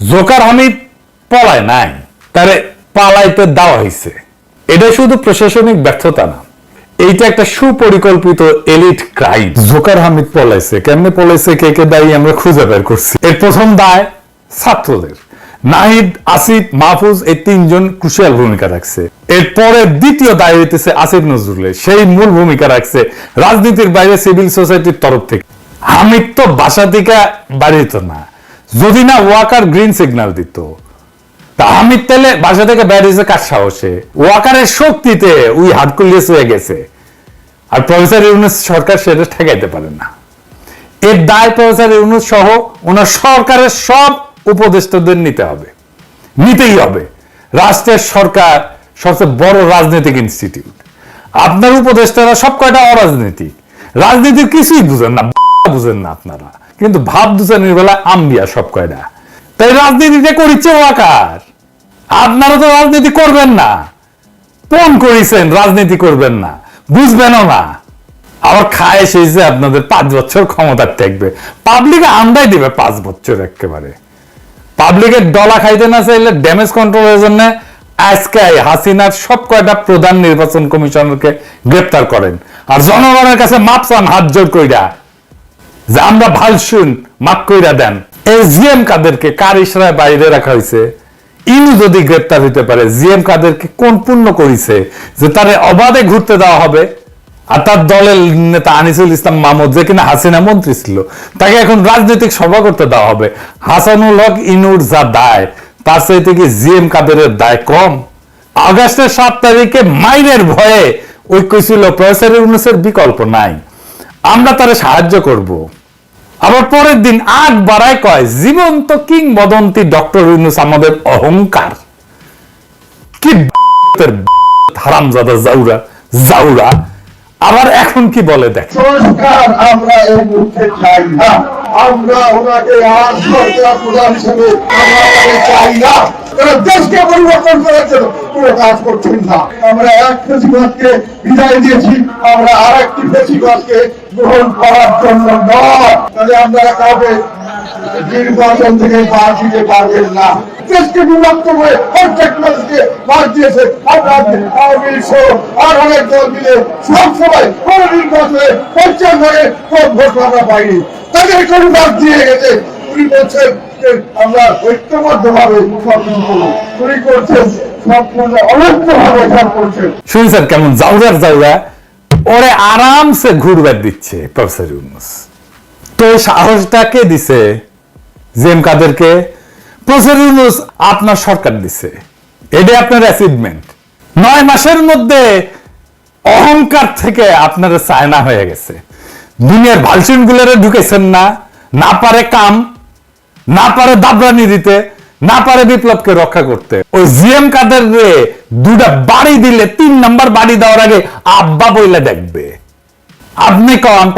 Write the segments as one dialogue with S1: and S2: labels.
S1: Joker Hamid পলায় নাই, তারে পালাইতে দেওয়া হয়েছে এটা শুধু প্রশাসনিক ব্যর্থতা না, এইটা একটা সুপরিকল্পিত এলিট ক্রাইম। জোকার হামিদ পলাইছে, কেমনে পলাইছে, কে কে দায়ী, আমরা খুঁজে বের করছি। এর প্রথম দায় ছাত্রদের। নাহিদ, আসিফ, মাহফুজ, এই তিনজন ক্রুশিয়াল ভূমিকা রাখছে। এরপরে দ্বিতীয় দায় হইতেছে আসিফ নজরুলের। সেই মূল ভূমিকা রাখছে রাজনীতির বাইরে সিভিল সোসাইটির তরফ থেকে। হামিদ তো বাসা থেকে বাড়িত না যদি না ওয়াকার গ্রিন সিগন্যাল দিত, তা হামিদ তেলে বাসা থেকে বেরিয়েছে কার সাহসে? ওয়াকারের শক্তিতে উই হাটকুলিয়াস হয়ে গেছে। আর প্রফেসর ইউনুস সরকার সেটা ঠেকাইতে পারে না। এর দায় প্রফেসর ইউনুস সহ ওনার সরকারের সব উপদেষ্টাদের নিতে হবে। নিতেই হবে। রাষ্ট্রের সরকার সবচেয়ে বড় রাজনৈতিক ইনস্টিটিউট আপনার উপদেষ্টারা সব কয়টা অরাজনৈতিক। রাজনীতির কিছুই বুঝেন না। বুঝেন না আপনারা। কিন্তু ভাব দুজনের বেলা আম্বিয়া সব কয়টা তাই রাজনীতিটা করিচ্ছে ওয়াকার আপনারা তো রাজনীতি করবেন না। পণ করেছেন, রাজনীতি করবেন না। বুঝবেনও না। আবার খায় সেই যে আপনাদের পাঁচ বছর ক্ষমতা থাকবে পাবলিকে আমরাই দিবে পাঁচ বছর একেবারে। পাবলিকের ডলা খাইতে না চাইলে ড্যামেজ কন্ট্রোলের জন্য আজকে হাসিনার সব কয়টা প্রধান নির্বাচন কমিশনারকে গ্রেপ্তার করেন। আর জনগণের কাছে মাপ চান হাত জোর কইরা যে আমরা ভালো শুন মাপ কইরা দেন। এই জিএম কাদেরকে কার ইশরায় বাইরে রাখা হয়েছে ইনু যদি গ্রেপ্তার হইতে পারে জিএম কাদেরকে কোন পূর্ণ করিছে? যে তারে অবাধে ঘুরতে দেওয়া হবে। আর তার দলের নেতা আনিসুল ইসলাম মাহমুদ, যে কিনা হাসিনা মন্ত্রী ছিল, তাকে এখন রাজনৈতিক সভা করতে দেওয়া হবে। হাসানুল হক ইনুর যা দায়, তার চাইতে কি জিএম কাদেরের দায় কম? আগস্টের সাত তারিখে মাইনের ভয়ে ঐক্য ছিল প্রফেসর ইউনুসের বিকল্প নাই। আমরা তারা সাহায্য করব। আবার পরের দিন আট বাড়ায় কয়, জীবন্ত কিংবদন্তি ডক্টর ইউনুস আমাদের অহংকার। কি জাউরা জাউরা আবার এখন কি বলে দেখ
S2: আমরা ওনাকে আর সরকার প্রধান হিসেবে আমরা চাই না তারা দেশকে পরিবর্তন করার জন্য কাজ করছেন না। আমরা এক ফেসিবাদকে বিদায় দিয়েছি, আমরা আর একটি ফেসিবাদকে গ্রহণ করার জন্য নয়। তাহলে আমরা কাউকে নির্বাচন থেকে বাদ দিতে পারবেন না। দেশকে বিভক্ত করে প্রত্যেক মানুষকে বাদ দিয়েছে। আর অনেক দল মিলে সব সময় কোন নির্বাচনে পঞ্চাশ ভাগে ভোট আমরা পাইনি। তাদের কোনো বাদ দিয়ে গেছে। উনি বলছেন আমরা উনি করছেন
S1: কেমন ওরে আরামসে ঘুরবার দিচ্ছে, প্রফেসর ইউনুস। তো দিছে? জেম কাদেরকে? প্রফেসর ইউনুস, আপনার সরকার দিছে। এটা আপনার অ্যাচিভমেন্ট নয় মাসের মধ্যে অহংকার থেকে আপনার চায়না হয়ে গেছে। দুনিয়ার ভালসিন গুলোরে ঢুকেছেন না না পারে কাম না পারে দাবরানি দিতে, না পারে বিপ্লবকে রক্ষা করতে। ওই জিএম কাদের রে দুটা বাড়ি দিলে, তিন নাম্বার বাড়ি দেওয়ার আগে আব্বা বইলে দেখবে। আপনি কন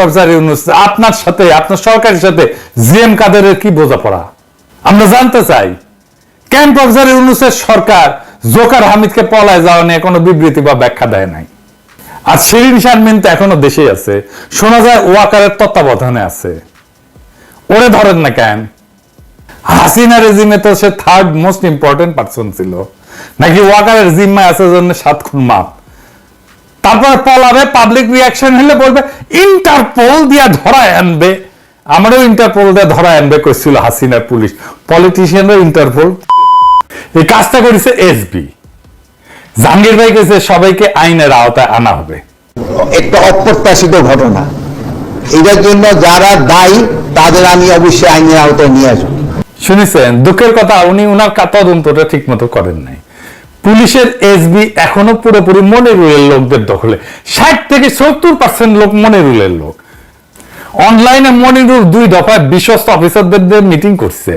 S1: আপনার সাথে, আপনার সরকারের সাথে জিএম কাদেরের কি বোঝাপড়া? আমরা জানতে চাই, কেন প্রফেসর ইউনুসের সরকার জোকার হামিদকে পলায় যাওয়া নিয়ে কোনো বিবৃতি বা ব্যাখ্যা দেয় নাই? আর শিরিন শারমিন তো এখনও দেশেই আছে, শোনা যায় ওয়াকারের তত্ত্বাবধানে আছে। ওরে ধরেন না কেন হাসিনা রেজিমে তো সে থার্ড মোস্ট ইম্পর্টেন্ট পার্সন ছিল। নাকি ওয়াকারের জিম্মায় আছে জন্য সাত খুন মাপ। তারপর পলাবে পাবলিক রিয়াকশন হলে বলবে ইন্টারপোল দিয়া ধরায় আনবে। আমারও ইন্টারপোল দিয়ে ধরায় আনবে কইছিল হাসিনার পুলিশ। পলিটিশিয়ানরা ইন্টারপোল এই কাজটা করেছে এসবি জাহাঙ্গীর ভাই কেছে সবাইকে আইনের আওতায় আনা হবে।
S3: একটা অপ্রত্যাশিত ঘটনা। এটার জন্য যারা দায়ী, তাদের আমি অবশ্যই আইনের আওতায় নিয়ে আসব।
S1: শুনেছেন, দুঃখের কথা, উনি উনার তদন্তটা ঠিক মতো করেন নাই। পুলিশের এসবি এখনও পুরোপুরি মনিরুলের লোকদের দখলে। ষাট থেকে সত্তর পার্সেন্ট লোক মনিরুলের লোক। অনলাইনে মনিরুল দুই দফায় বিশ্বস্ত অফিসারদের মিটিং করছে।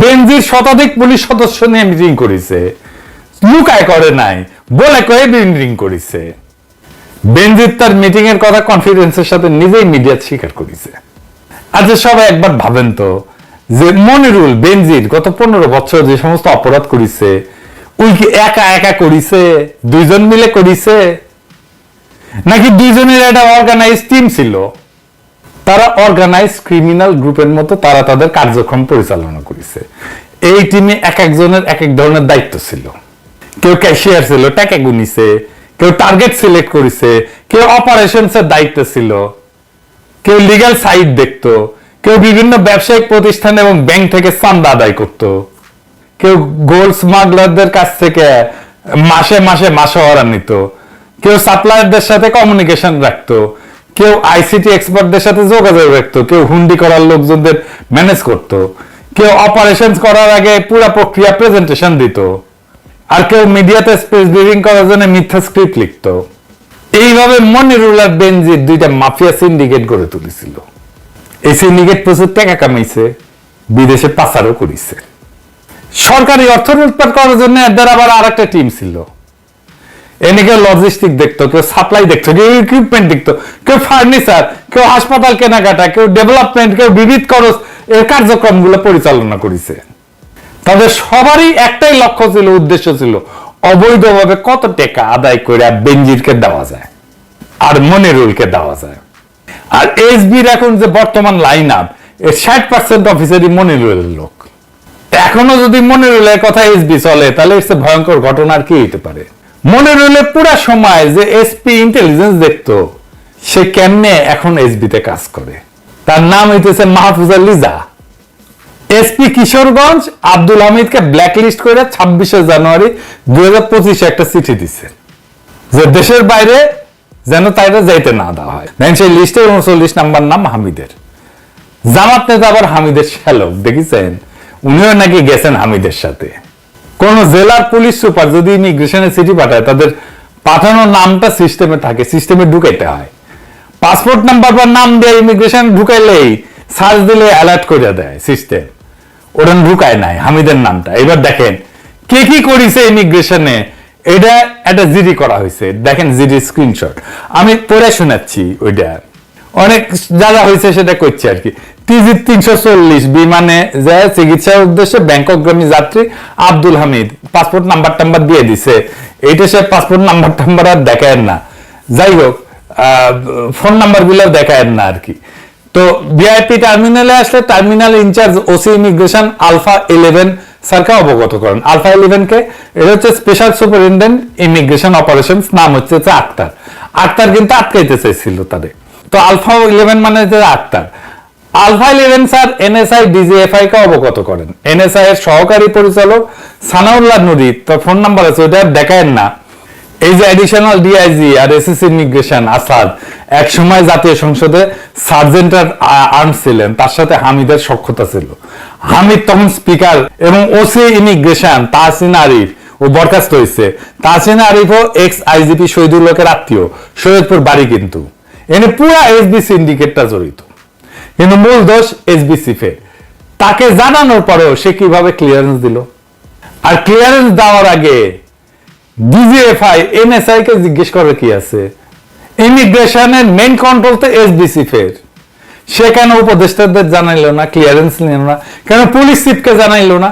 S1: বেনজির শতাধিক পুলিশ সদস্য নিয়ে মিটিং করেছে। লুকায় করে নাই, বলে কয়ে মিটিং করেছে। বেনজির তার মিটিং এর কথা কনফিডেন্সের সাথে নিজেই মিডিয়া স্বীকার করেছে। আচ্ছা সবাই একবার ভাবেন তো যে মনিরুল, বেনজির গত পনেরো বছর যে সমস্ত অপরাধ করিছে, ওই কি একা একা করিছে, দুইজন মিলে করিছে? নাকি দুইজনের একটা অর্গানাইজ টিম ছিল? তারা অর্গানাইজ ক্রিমিনাল গ্রুপের মতো তারা তাদের কার্যক্রম পরিচালনা করেছে। এই টিমে এক একজনের এক এক ধরনের দায়িত্ব ছিল। কেউ ক্যাশিয়ার ছিল, টাকা গুনিছে, কেউ টার্গেট সিলেক্ট করেছে, কেউ অপারেশনস এর দায়িত্ব ছিল, কেউ লিগ্যাল সাইড দেখতো কেউ বিভিন্ন ব্যবসায়িক প্রতিষ্ঠান এবং ব্যাংক থেকে চান্দা আদায় করতো। কেউ গোল্ড স্মাগলারদের কাছ থেকে মাসে মাসে মাসোয়ারা নিত। কেউ সাপ্লায়ারদের সাথে কমিউনিকেশন রাখতো। কেউ আইসিটি এক্সপার্টদের সাথে যোগাযোগ রাখতো। কেউ হুন্ডি করার লোকজনদের ম্যানেজ করতো। কেউ অপারেশন করার আগে পুরো প্রক্রিয়া প্রেজেন্টেশন দিত। আর কেউ মিডিয়াতে স্পেস ব্রিফিং করার জন্য মিথ্যা স্ক্রিপ্ট লিখতো। এইভাবে মনিরুল আর বেনজির দুইটা মাফিয়া সিন্ডিকেট গড়ে তুলেছিল। এই সিন্ডিকেট প্রচুর টাকা কামাইছে, বিদেশে পাচারও করেছে। সরকারি অর্থ লুটপাট করার জন্য এদের আবার আর একটা টিম ছিল। এনে কেউ লজিস্টিক দেখতো, কেউ সাপ্লাই দেখতো, কেউ ইকুইপমেন্ট দেখতো, কেউ ফার্নিচার কেউ হাসপাতাল কেনাকাটা, কেউ ডেভেলপমেন্ট কেউ বিবিধ খরচ, এর কার্যক্রমগুলো পরিচালনা করেছে। তাদের সবারই একটাই লক্ষ্য ছিল, উদ্দেশ্য ছিল অবৈধভাবে কত টাকা আদায় করে বেঞ্জিরকে দেওয়া যায়, আর মনিরুলকে দেওয়া যায়। আর এসবির এখন যে বর্তমান লাইন আপ এর ষাট পার্সেন্ট অফিসারই মনিরুলের লোক। এখনও যদি মনিরুলের কথা এসবি চলে, তাহলে এর ভয়ঙ্কর ঘটনা আর কি হতে পারে? মনিরুলের পুরা সময় যে এসপি ইন্টেলিজেন্স দেখতো, সে কেমনে এখন এসবিতে কাজ করে? তার নাম হইতেছে মাহফুজা লিজা। এসপি কিশোরগঞ্জ, আব্দুল হামিদকে ব্ল্যাকলিস্ট করে ছাব্বিশে জানুয়ারি দুই একটা চিঠি দিছে। যে দেশের বাইরে যেন তাইরা যাইতে না দেওয়া হয়। দেখেন সেই লিস্টে উনচল্লিশ নাম্বার নাম হামিদের। জামাত নেতা আবার হামিদের শ্যালক, দেখেছেন? উনিও নাকি গেছেন হামিদের সাথে। কোন জেলার পুলিশ সুপার যদি ইমিগ্রেশনের চিঠি পাঠায়, তাদের পাঠানোর নামটা সিস্টেমে থাকে, সিস্টেমে ঢুকাইতে হয়। পাসপোর্ট নাম্বার বা নাম দিয়ে ইমিগ্রেশন ঢুকাইলেই সার্চ দিলে অ্যালার্ট করে দেয় সিস্টেম। ওটা ঢুকায় নাই হামিদের নামটা। এবার দেখেন, কে কি করেছে ইমিগ্রেশনে এটা একটা জিডি করা হয়েছে। দেখেন জিডি স্ক্রিনশট আমি পড়ে শোনাচ্ছি ওইটা। অনেক যারা হয়েছে সেটা করছে আর কি। টিজি তিনশো চল্লিশ, বিমানে যায়, চিকিৎসার উদ্দেশ্যে ব্যাংককগামী যাত্রী আব্দুল হামিদ পাসপোর্ট নাম্বার টাম্বার দিয়ে দিছে। এইটা সে পাসপোর্ট নাম্বার টাম্বার আর দেখায় না। যাই হোক ফোন নাম্বারগুলো দেখায় না আর কি। তো ভিআইপি টার্মিনালে আসলে terminal incharge OC immigration alpha eleven স্যারকে অবগত করেন। আলফা ইলেভেন কে এটা হচ্ছে স্পেশাল সুপারিনটেন্ডেন্ট ইমিগ্রেশন অপারেশন নাম হচ্ছে আক্তার। আক্তার কিন্তু আটকাইতে চাইছিল তাদের। তো আলফা ইলেভেন মানে হচ্ছে Akhtar. Alpha eleven sir NSI, DGFI কে অবগত করেন। এনএসআই এর সহকারী পরিচালক সানাউল্লাহ নুরি তো ফোন নাম্বার আছে, ওইটা দেখায় না। এই যে অ্যাডিশনাল ডিআইজি আর এসএস ইমিগ্রেশন আসাদ এক সময় জাতীয় সংসদে সার্জেন্টার আর্মস ছিলেন। তার সাথে হামিদের সক্ষতা ছিল। হামিদ তখন স্পিকার এবং ওসি ইমিগ্রেশন তাহসিন আরিফ ও বরখাস্ত হয়েছে। তাহসিন আরিফও এক্স আইজিপি শহীদুল লোকের আত্মীয়। সৈয়দপুর বাড়ি কিন্তু। এনে পুরা এসবি সিন্ডিকেটটা জড়িত। কিন্তু মূল দোষ এসবিসি ফের। তাকে জানানোর পরেও সে কীভাবে ক্লিয়ারেন্স দিল? আর ক্লিয়ারেন্স দেওয়ার আগে ডিজিএফআই এনএসআই কে জিজ্ঞেস করে কি আছে? ইমিগ্রেশনের মেইন কন্ট্রোল তো এসবিসি ফের। সে কেন উপদেষ্টাদের জানাইলো না ক্লিয়ারেন্স নিল না? কেন পুলিশ চিফকে জানাইলো না?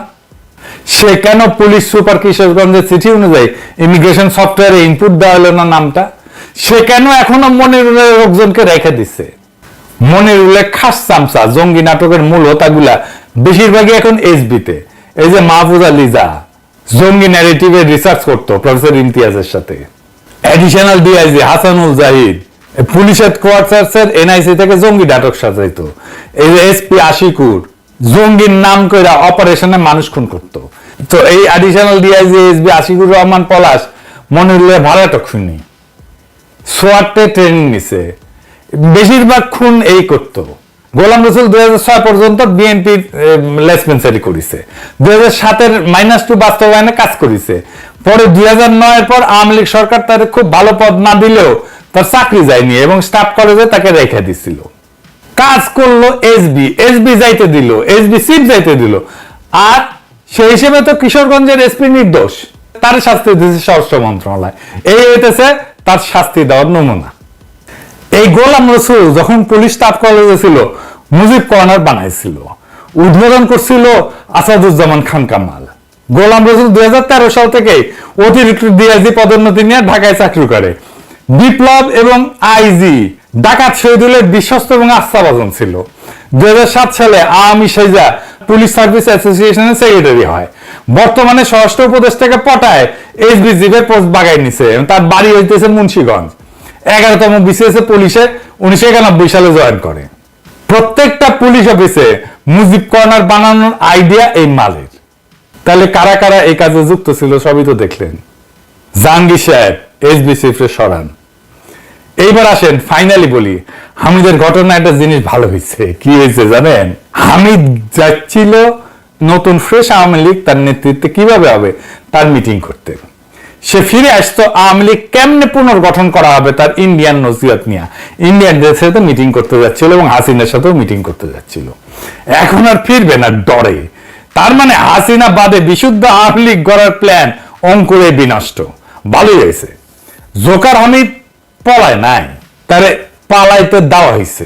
S1: সে কেন পুলিশ সুপার কিশোরগঞ্জের চিঠি অনুযায়ী ইমিগ্রেশন সফটওয়্যারে ইনপুট দেওয়া হলো না নামটা? সে কেন এখনও মনিরুলের লোকজনকে রেখে দিছে? মনিরুলের খাস চামচা, জঙ্গি নাটকের মূল হোতাগুলা বেশিরভাগই এখন এসবিতে এই যে মাহফুজা লিজা জঙ্গি ন্যারেটিভে রিসার্চ করতো প্রফেসর ইমতিয়াজের সাথে। Additional DIG Hasanul Zahid police হেডকোয়ার্টার্সের NIC থেকে জঙ্গি নাটক সাজাইতো। এই এসপি আশিকুর, জঙ্গির নাম করে অপারেশনে মানুষ খুন করতো। তো এই additional DIG SB Ashikur Rahman Palash মনিরুলের ভাড়াটক শুনি সোয়াটে ট্রেনিং নিছে। বেশিরভাগ খুন এই করত। গোলাম রসুল দুই হাজার ছয় পর্যন্ত বিএনপি লেসপেন্সারি করেছে। দুই হাজার সাতের মাইনাস টু বাস্তবায়নে কাজ করেছে। পরে দুই হাজার নয়ের পর আওয়ামী লীগ সরকার তাদের খুব ভালো পদ না দিলেও তার চাকরি যায়নি এবং স্টাফ কলেজে তাকে রেখে দিছিল। কাজ করল এসবি এসবি যাইতে দিল এসবি সিট যাইতে দিল। আর সেই হিসেবে তো কিশোরগঞ্জের এসপি নির্দোষ। তার শাস্তি দিয়েছে স্বরাষ্ট্র মন্ত্রণালয়। এই হইতেছে তার শাস্তি দেওয়ার নমুনা। এই গোলাম রসুল যখন পুলিশ স্টাফ কলেজে ছিল, মুজিব কর্নার বানাইছিল। উদ্বোধন করছিল আসাদুজ্জামান খান কামাল। গোলাম রসুল দুই হাজার তেরো সাল থেকে অতিরিক্ত ডিআইজি পদোন্নতি নিয়ে ঢাকায় চাকরি করে। বিপ্লব এবং আইজি, ডাকাত শহীদুলের বিশ্বস্ত এবং আস্থাভাজন ছিল। দু হাজার সাত সালে আওয়ামী সাইজা পুলিশ সার্ভিস অ্যাসোসিয়েশনের সেক্রেটারি হয়। বর্তমানে স্বরাষ্ট্র উপদেষ্টাকে পটায় এসবিজিবের পোস্ট বাগাই নিছে তার বাড়ি হইতেছে মুন্সিগঞ্জ। এগারোতম বিসিএস পুলিশে উনিশশো একানব্বই সালে জয়েন করে। প্রত্যেকটা পুলিশ অফিসে মুজিব কর্নার বানানোর আইডিয়া এই মালের। তাহলে কারা কারা এই কাজে যুক্ত ছিল সবই তো দেখলেন। জাহাঙ্গীর সাহেব এসবিসি সরান। এইবার আসেন ফাইনালি বলি, হামিদের ঘটনা একটা জিনিস ভালো হয়েছে। কি হয়েছে জানেন? হামিদ যাচ্ছিল নতুন ফ্রেশ আওয়ামী লীগ, তার নেতৃত্বে কীভাবে হবে? তার মিটিং করতে। সে ফিরে আসতো, আওয়ামী লীগ কেমনে পুনর্গঠন করা হবে তার ইন্ডিয়ান নসিহত নিয়ে? ইন্ডিয়ানদের সাথে মিটিং করতে যাচ্ছিল এবং হাসিনার সাথেও মিটিং করতে যাচ্ছিল। এখন আর ফিরবে না, ডরে। তার মানে হাসিনা বাদে বিশুদ্ধ আওয়ামী লীগ গড়ার প্ল্যান অঙ্কুরে বিনষ্ট। ভালোই হয়েছে। জোকার হামিদ পলায় নাই। তারে পালাইতে দেওয়া হয়েছে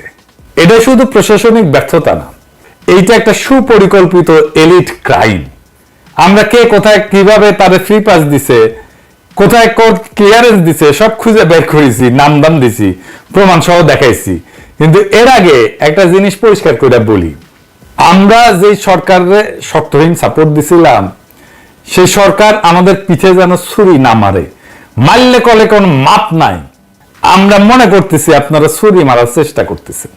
S1: এটা শুধু প্রশাসনিক ব্যর্থতা না, এইটা একটা সুপরিকল্পিত এলিট ক্রাইম। আমরা কে, কোথায়, কীভাবে তাদের ফ্রি পাস দিছে, কোথায় কোর্ট ক্লিয়ারেন্স দিছে, সব খুঁজে বের করেছি নাম দাম দিছি প্রমাণ সহ দেখাইছি। কিন্তু এর আগে একটা জিনিস পরিষ্কার করে বলি। আমরা যে সরকারে শর্তহীন সাপোর্ট দিছিলাম সেই সরকার আমাদের পিঠে যেন ছুরি না মারে। মারলে কলে কোন মাপ নাই। আমরা মনে করতেছি আপনারা ছুরি মারার চেষ্টা করতেছেন।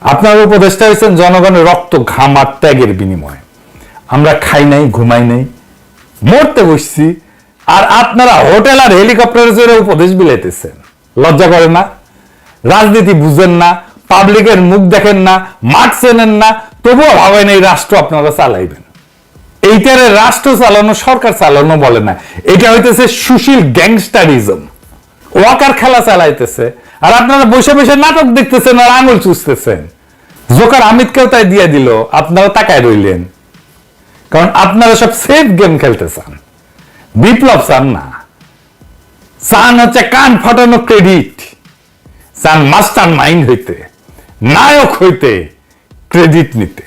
S1: আপনার উপদেষ্টা হয়েছেন জনগণের রক্ত ঘাম আর ত্যাগের বিনিময়ে। আমরা খাই নাই, ঘুমাই নাই, মরতে বসছি, আর আপনারা হোটেল আর হেলিকপ্টারে চড়ে উপদেশ বিলাইতেছেন। লজ্জা করে না? রাজনীতি বুঝেন না, পাবলিকের মুখ দেখেন না, মাঠ চেনেন না, তবুও ভাবেন এই রাষ্ট্র আপনারা চালাইবেন। এইটারে রাষ্ট্র চালানো, সরকার চালানো বলে না। এটা হইতেছে সুশীল গ্যাংস্টারিজম। ওয়াকার খেলা চালাইতেছে। আর আপনারা বসে বসে নাটক দেখতেছেন আর আঙুল চুষতেছেন। জোকার আমিদকেও তাই দিয়ে দিল, আপনারা তাকায় রইলেন। কারণ আপনারা সব সেফ গেম খেলতে চান। বিপ্লব চান না। চান হচ্ছে কান ফাটানো ক্রেডিট চান মাস্টার মাইন্ড হইতে, নায়ক হইতে ক্রেডিট নিতে।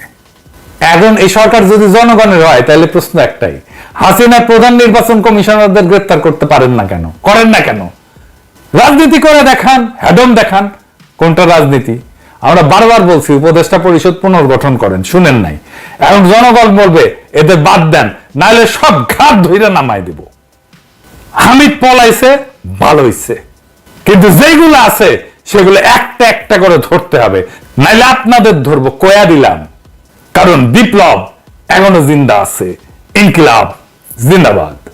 S1: এখন এই সরকার যদি জনগণের হয়, তাহলে প্রশ্ন একটাই হাসিনা প্রধান নির্বাচন কমিশনারদের গ্রেপ্তার করতে পারেন না কেন? করেন না কেন? রাজনীতি করে দেখান হ্যাডম দেখান, কোনটা রাজনীতি? আমরা বারবার বলছি, উপদেষ্টা পরিষদ পুনর্গঠন করেন, শুনেন নাই। এখন জনগণ বলবে, এদের বাদ দেন, নাহলে সব ঘাট ধইরা নামাই দেব। হামিদ পলাইছে ভালো হইছে কিন্তু যেগুলো আছে, সেগুলো একটা একটা করে ধরতে হবে। নাইলে আপনাদের ধরবো, কয়া দিলাম। কারণ বিপ্লব এখনও জিন্দা আছে, ইনকিলাব, জিন্দাবাদ।